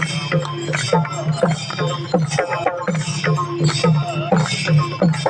Thank you.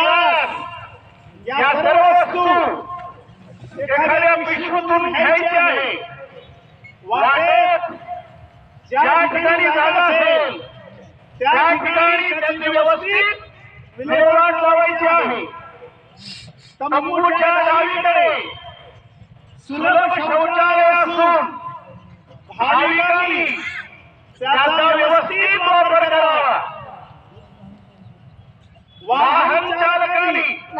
संविधान या सर्व वस्तू एखाद्या विश्वातून घ्यायची आहे वाटेत ज्या ठिकाणी जागा असेल त्या ठिकाणी त्यांनी व्यवस्थित विल्हेवाट लावायची आहे तंबूच्या डावीकडे सुलभ शौचालय असून भाविकांनी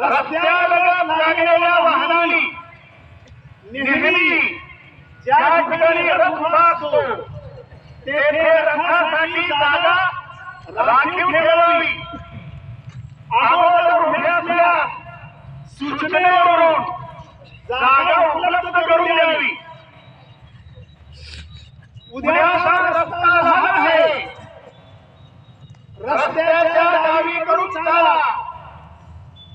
लागलेल्या वाहनांनी नेहमी ज्या ठिकाणी तेथे जागा राखीव ठेवावी अगोदर सूचनेवरून जागा उपलब्ध करून द्यावी उद्या रस्ता आहे रस्त्याच्या डावीकडून चाला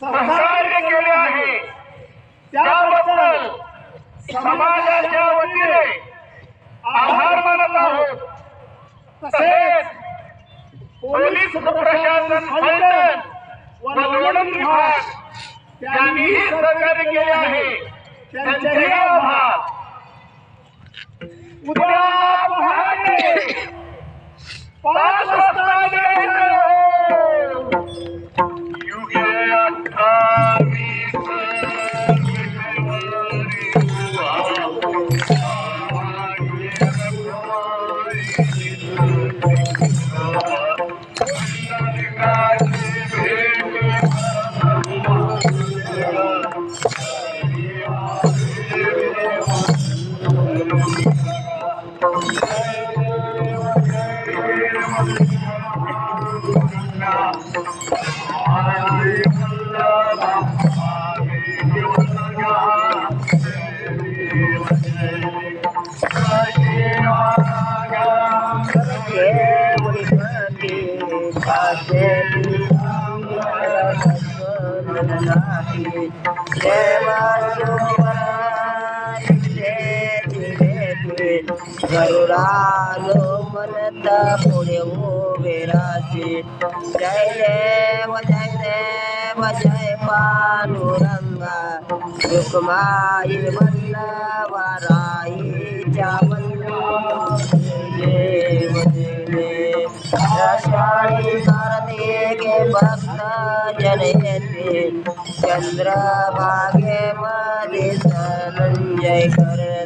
सहकार्य मतलब? मतलब? केले आहे त्याबद्दल समाजाच्या वतीने आभार मानत आहोत तसेच पोलीस प्रशासन फलटण व निवडणूक विभाग त्यांनीही सहकार्य केले आहे त्यांचेही आभार उद्या पहाटे पाच वाजता गरुरालो मनत वो विराजी जय देव जय देव जय पानुरंगा रंगा वल्लवराई चावल्लो देव देव दशाणी भारती के भक्त जनयते चंद्र भाग्य मदे संजय करते